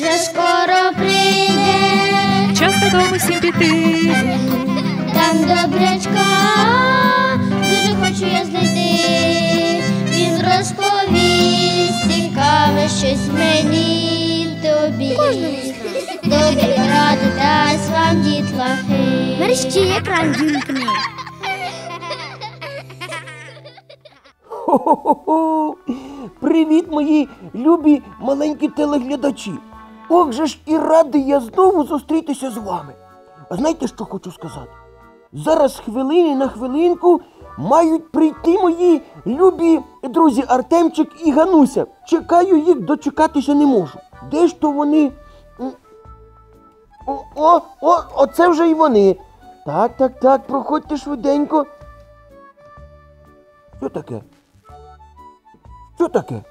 вже скоро прийде, Час додому всім піти. там добрячка, дуже хочу я знайти. Він розповість цікаве щось мені тобі. Добрі ради дасть вам дітлахи. Мерщі екран вімкни. Хо-хо-хо! Привіт, мої любі маленькі телеглядачі. Ох же ж і радий я знову зустрітися з вами. А знаєте, що хочу сказати? Зараз хвилини на хвилинку мають прийти мої любі друзі Артемчик і Гануся. Чекаю їх, дочекатися не можу. Де ж то вони? О, о, о, оце вже й вони. Так, так, так, проходьте швиденько. Що таке? Що таке?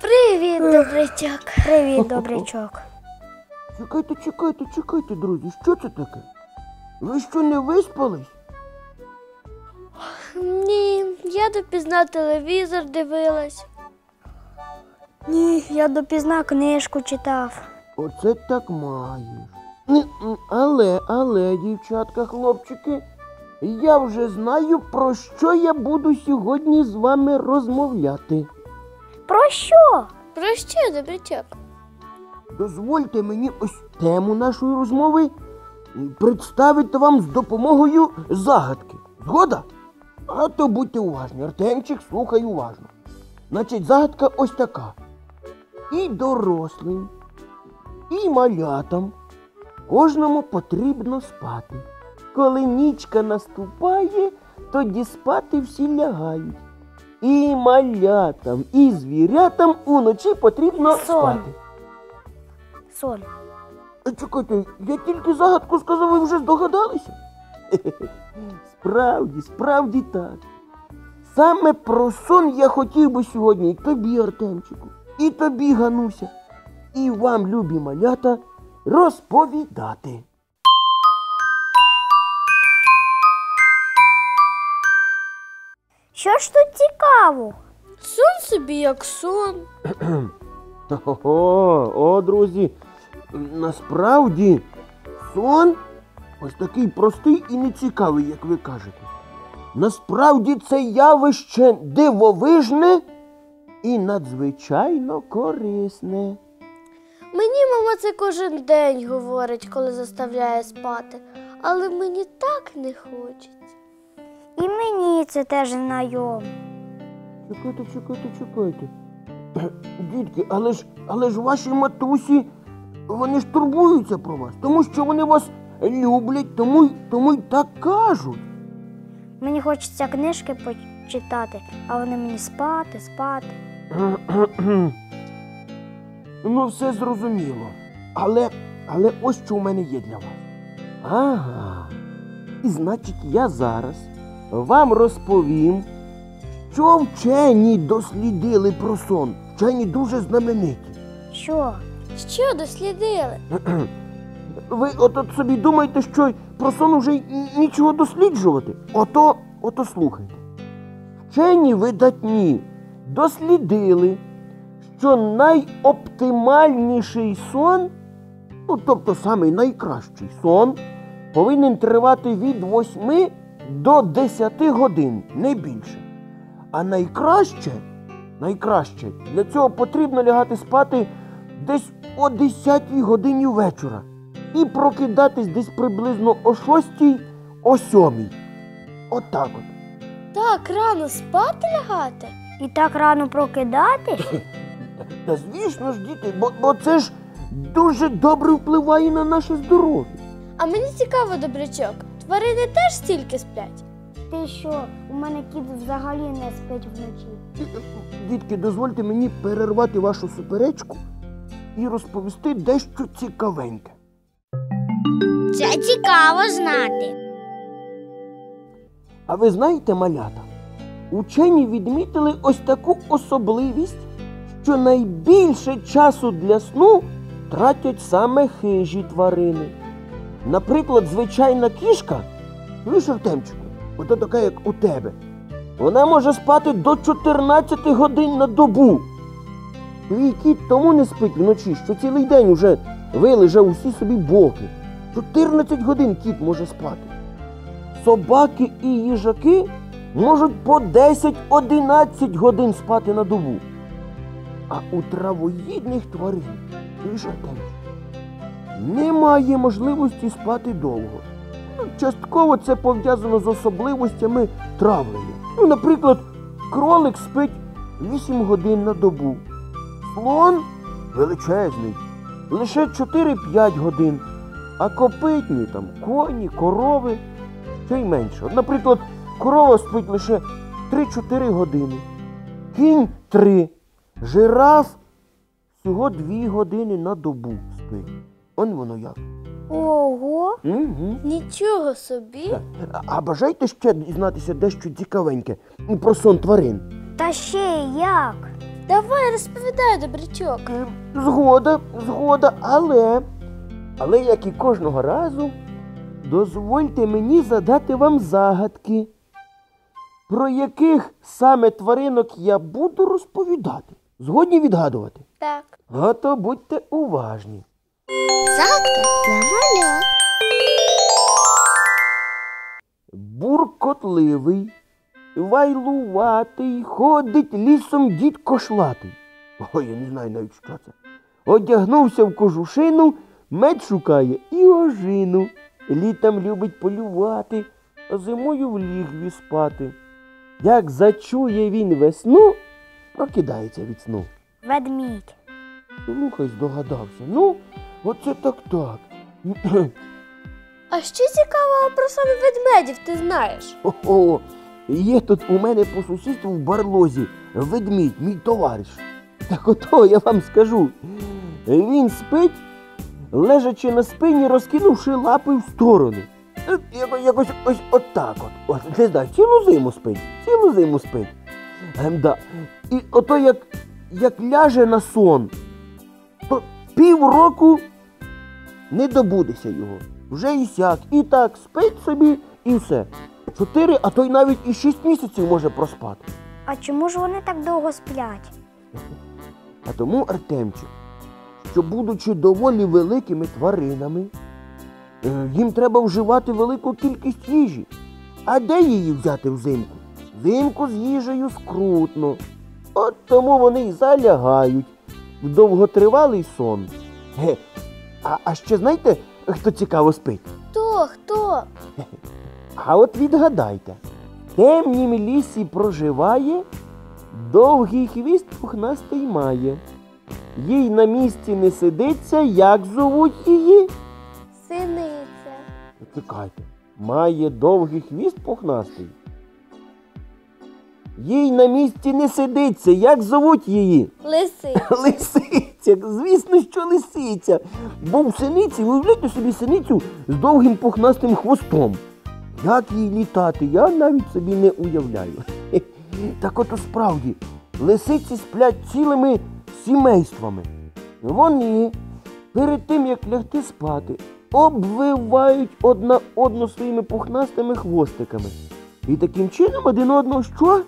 Привіт, добрячок. Привіт, добрячок. Чекайте, чекайте, чекайте, друзі, що це таке? Ви що не виспались? Ні, я допізна телевізор дивилась. Ні, я допізна книжку читав. Оце так маєш. Але, але, дівчатка, хлопчики, я вже знаю, про що я буду сьогодні з вами розмовляти. Про що? Про що, добрячок? Дозвольте мені ось тему нашої розмови представити вам з допомогою загадки. Згода? А то будьте уважні, Артемчик, слухай уважно. Значить, загадка ось така. І дорослим, і малятам кожному потрібно спати. Коли нічка наступає, тоді спати всі лягають. І малятам, і звірятам уночі потрібно Сон. спати. Сон. Чекайте, я тільки загадку сказав, ви вже здогадалися? Справді, справді так. Саме про сон я хотів би сьогодні і тобі, Артемчику, і тобі, Гануся, і вам, любі малята, розповідати. Що ж тут цікаво? Сон собі як сон. О, о, друзі, насправді сон ось такий простий і нецікавий, як ви кажете. Насправді це явище дивовижне і надзвичайно корисне. Мені мама це кожен день говорить, коли заставляє спати, але мені так не хочеться. Мені це теж знайомо. Чекайте, чекайте, чекайте. Дітки, але ж, але ж ваші матусі, вони ж турбуються про вас, тому що вони вас люблять, тому, й- тому й так кажуть. Мені хочеться книжки почитати, а вони мені спати, спати. Ну, все зрозуміло. Але, але ось що у мене є для вас. Ага. І значить, я зараз вам розповім, що вчені дослідили про сон. Вчені дуже знамениті. Що? Що дослідили? Ви от, от собі думаєте, що про сон вже нічого досліджувати? Ото, ото слухайте. Вчені видатні дослідили, що найоптимальніший сон, ну тобто самий найкращий сон, повинен тривати від 8 до 10 годин, не більше. А найкраще, найкраще, для цього потрібно лягати спати десь о 10 годині вечора і прокидатись десь приблизно о 6 о 7. Отак от. Так рано спати лягати? І так рано прокидатись? Та звісно ж, діти, бо, бо це ж дуже добре впливає на наше здоров'я. А мені цікаво, добрячок, тварини теж стільки сплять? Ти що, у мене кіт взагалі не спить вночі. Дітки, дозвольте мені перервати вашу суперечку і розповісти дещо цікавеньке. Це цікаво знати. А ви знаєте, малята, учені відмітили ось таку особливість, що найбільше часу для сну тратять саме хижі тварини. Наприклад, звичайна кішка, чуєш, Артемчику, ото така, як у тебе, вона може спати до 14 годин на добу. Твій кіт тому не спить вночі, що цілий день уже вилежав усі собі боки. 14 годин кіт може спати. Собаки і їжаки можуть по 10-11 годин спати на добу. А у травоїдних тварин лише немає можливості спати довго. Ну, Частково це пов'язано з особливостями травлення. Ну, наприклад, кролик спить 8 годин на добу. Слон величезний, лише 4-5 годин. А копитні там коні, корови ще й менше. Наприклад, корова спить лише 3-4 години, кінь 3, жираф всього 2 години на добу спить. Он воно як. Ого, Угу. нічого собі. А, а бажаєте ще дізнатися дещо цікавеньке про сон тварин? Та ще як? Давай розповідай, добрячок. Е, Згода, згода, але. Але як і кожного разу, дозвольте мені задати вам загадки, про яких саме тваринок я буду розповідати. Згодні відгадувати? Так. А то будьте уважні. Загадка для малят. Буркотливий, вайлуватий, ходить лісом дід кошлатий. Ой, я не знаю навіть що це. Одягнувся в кожушину, мед шукає і ожину. Літом любить полювати, а зимою в лігві спати. Як зачує він весну, прокидається від сну. Ведмідь. Ну, хай здогадався. Ну, оце так так. А що цікавого про саме ведмедів ти знаєш? О, є тут у мене по сусідству в барлозі ведмідь, мій товариш. Так ото я вам скажу. Він спить, лежачи на спині, розкинувши лапи в сторони. Е, Якось, ось отак от. От, не знаю, цілу зиму спить, цілу зиму спить. Ем, да. І ото як, як ляже на сон, півроку не добудеться його. Вже і сяк. І так спить собі, і все. Чотири, а то й навіть і шість місяців може проспати. А чому ж вони так довго сплять? А тому, Артемчик, що будучи доволі великими тваринами, е, їм треба вживати велику кількість їжі. А де її взяти взимку? Взимку з їжею скрутно. От тому вони й залягають довготривалий сон. Ге, а, а ще знаєте, хто цікаво спить? Хто? Хто? А от відгадайте, в темнім лісі проживає, довгий хвіст пухнастий має. Їй на місці не сидиться, як зовуть її? Синиця. Чекайте, має довгий хвіст пухнастий. Їй на місці не сидиться, як зовуть її? Лисиця. Лисиця, звісно, що лисиця. Бо в синиці, уявляйте собі синицю з довгим пухнастим хвостом. Як їй літати, я навіть собі не уявляю. Так от справді, лисиці сплять цілими сімействами. Вони перед тим, як лягти спати, обвивають одна одну своїми пухнастими хвостиками. І таким чином один одного що?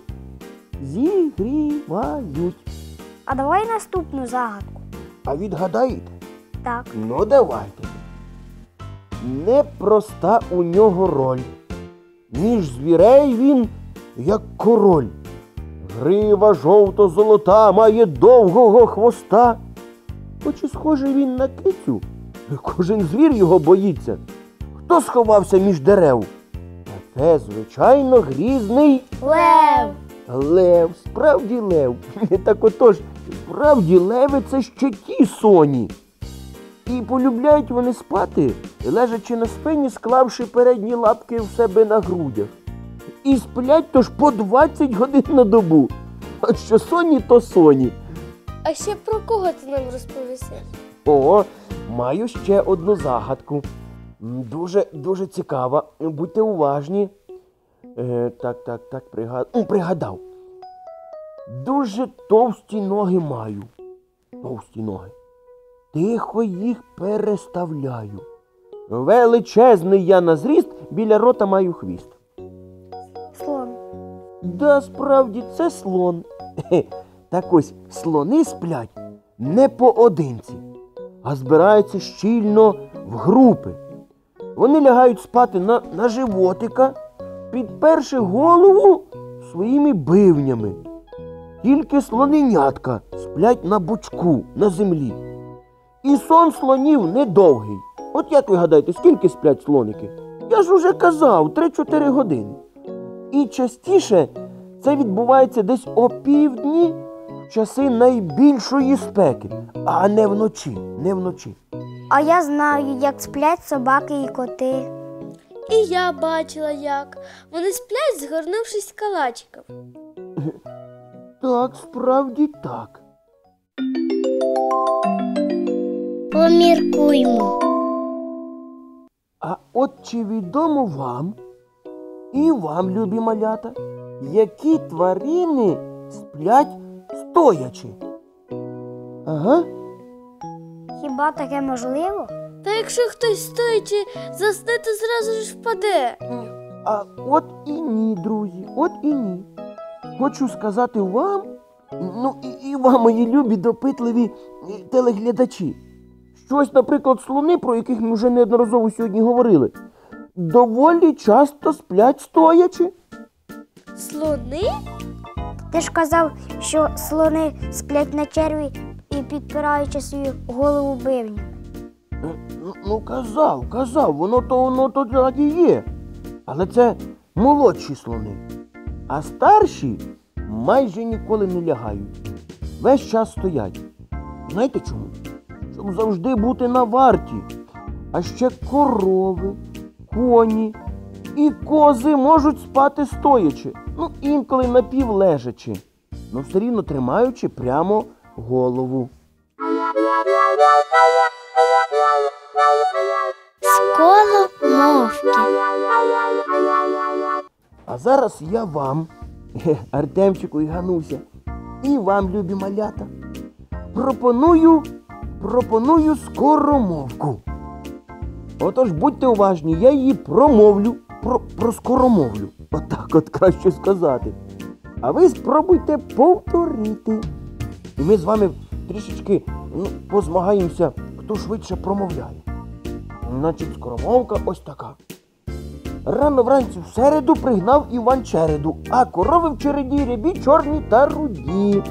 Зігрівають. А давай наступну загадку. А відгадаєте? Так. Ну давайте. Непроста у нього роль. Між звірей він, як король. Грива жовто-золота має довгого хвоста. Хоч і схожий він на кицю, кожен звір його боїться. Хто сховався між дерев? Та це, звичайно, грізний Лев. Лев, справді лев. Так отож, справді леви це ще ті соні. І полюбляють вони спати, лежачи на спині, склавши передні лапки в себе на грудях. І сплять тож по 20 годин на добу. От що соні, то соні. А ще про кого ти нам розповіси? О, маю ще одну загадку. Дуже, дуже цікава. Будьте уважні. Е, так, так, так, пригад... Пригадав. Дуже товсті ноги маю. Товсті ноги. Тихо їх переставляю. Величезний я на зріст, біля рота маю хвіст. Слон. Да, справді, це слон. Так ось слони сплять не поодинці, а збираються щільно в групи. Вони лягають спати на, на животика, підперши голову своїми бивнями. Тільки слоненятка сплять на бочку на землі. І сон слонів недовгий. От як ви гадаєте, скільки сплять слоники? Я ж уже казав, 3-4 години. І частіше це відбувається десь о півдні в часи найбільшої спеки, а не вночі, не вночі. А я знаю, як сплять собаки і коти. І я бачила як. Вони сплять, згорнувшись калачиком. Так, справді так. Поміркуймо. А от чи відомо вам і вам, любі малята, які тварини сплять стоячи? Ага. Хіба таке можливо? Та якщо хтось стоячи засне, то зразу ж впаде. А от і ні, друзі, от і ні. Хочу сказати вам, ну і, і вам, мої любі допитливі е, телеглядачі. Щось, наприклад, слони, про яких ми вже неодноразово сьогодні говорили, доволі часто сплять стоячи. Слони? Ти ж казав, що слони сплять на черві і підпираючи свою голову бивню. Ну, ну, казав, казав, воно то воно то так і є. Але це молодші слони. А старші майже ніколи не лягають. Весь час стоять. Знаєте чому? Щоб завжди бути на варті. А ще корови, коні і кози можуть спати стоячи, ну інколи напівлежачи, але все рівно тримаючи прямо голову. Коло мовки. А зараз я вам, Артемчику і Гануся, і вам, любі малята, пропоную, пропоную скоромовку. Отож будьте уважні, я її промовлю, про, про скоромовлю. Отак от краще сказати. А ви спробуйте повторити. І ми з вами трішечки ну, позмагаємося, хто швидше промовляє. Значить, скоромовка ось така. Рано вранці в середу пригнав Іван череду, а корови в череді рябі чорні та руді.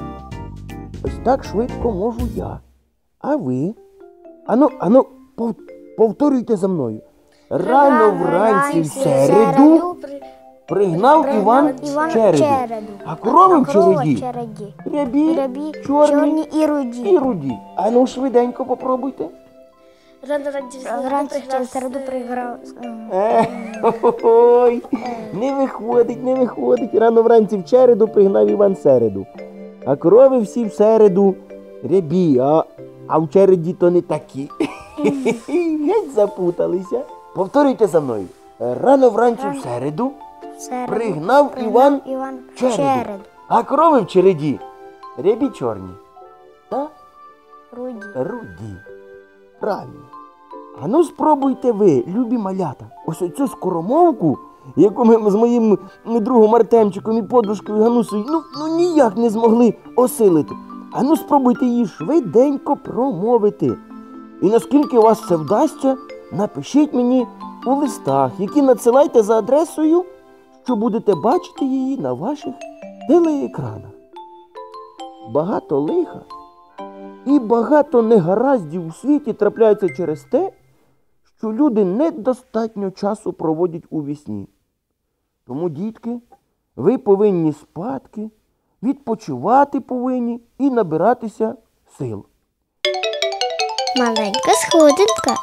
Ось так швидко можу я. А ви? Ану, ану, пов- повторюйте за мною. Рано вранці в середу пригнав Іван череду, а корови в череді череді. рябі, Рябі, чорні, чорні і руді. і руді. Ану, швиденько попробуйте. Рано вранці в середу пригнав через середу приграв. Е, Ой, не виходить, не виходить. Рано вранці в череду пригнав Іван середу. А корови всі в середу рябі, а, а в череді то не такі. Геть запуталися. Повторюйте за мною. Рано вранці в середу Середу. пригнав Іван череду. череду. А корови в череді рябі чорні. Та Руді. руді. Правильно. А ну спробуйте ви, любі малята, ось оцю скоромовку, яку ми з моїм другом Артемчиком і подружкою Ганусею ну, ну ніяк не змогли осилити. А ну спробуйте її швиденько промовити. І наскільки у вас це вдасться, напишіть мені у листах, які надсилайте за адресою, що будете бачити її на ваших телеекранах. Багато лиха і багато негараздів у світі трапляється через те, що люди недостатньо часу проводять у вісні. Тому, дітки, ви повинні спадки, відпочивати повинні і набиратися сил. Маленька сходинка.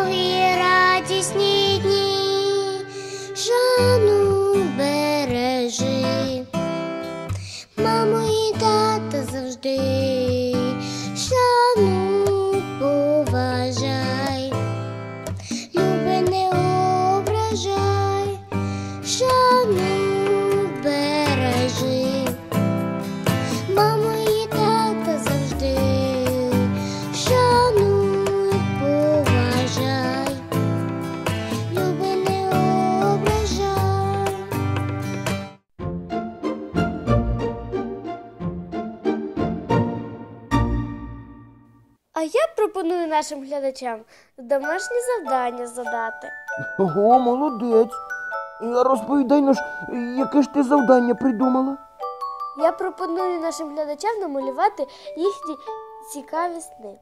Довгі радісні А я пропоную нашим глядачам домашні завдання задати. Ого, молодець. А розповідай ну ж, яке ж ти завдання придумала? Я пропоную нашим глядачам намалювати їхні цікаві сни.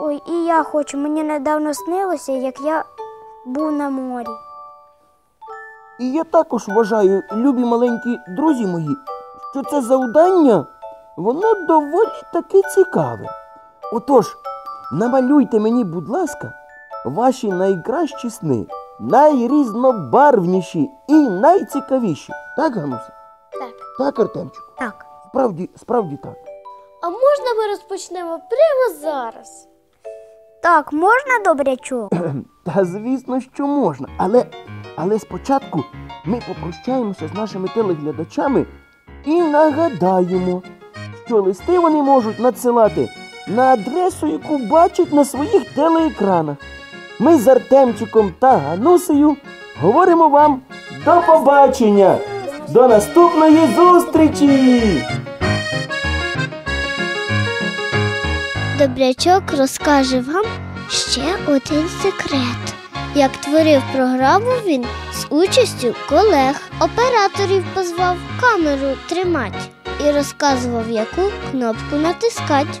Ой, і я хочу. Мені недавно снилося, як я був на морі. І я також вважаю, любі маленькі друзі мої, що це завдання, воно доволі таки цікаве. Отож, намалюйте мені, будь ласка, ваші найкращі сни, найрізнобарвніші і найцікавіші. Так, Гануся? Так. Так, Артемчику? Так. Справді, справді так. А можна ми розпочнемо прямо зараз? Так, можна добрячок? Та звісно, що можна. Але, але спочатку ми попрощаємося з нашими телеглядачами і нагадаємо, що листи вони можуть надсилати на адресу, яку бачать на своїх телеекранах. Ми з Артемчиком та Ганусею говоримо вам до побачення! До наступної зустрічі! Добрячок розкаже вам ще один секрет. Як творив програму він з участю колег, операторів позвав камеру тримати і розказував, яку кнопку натискать.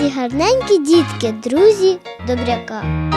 ці гарненькі дітки, друзі добряка.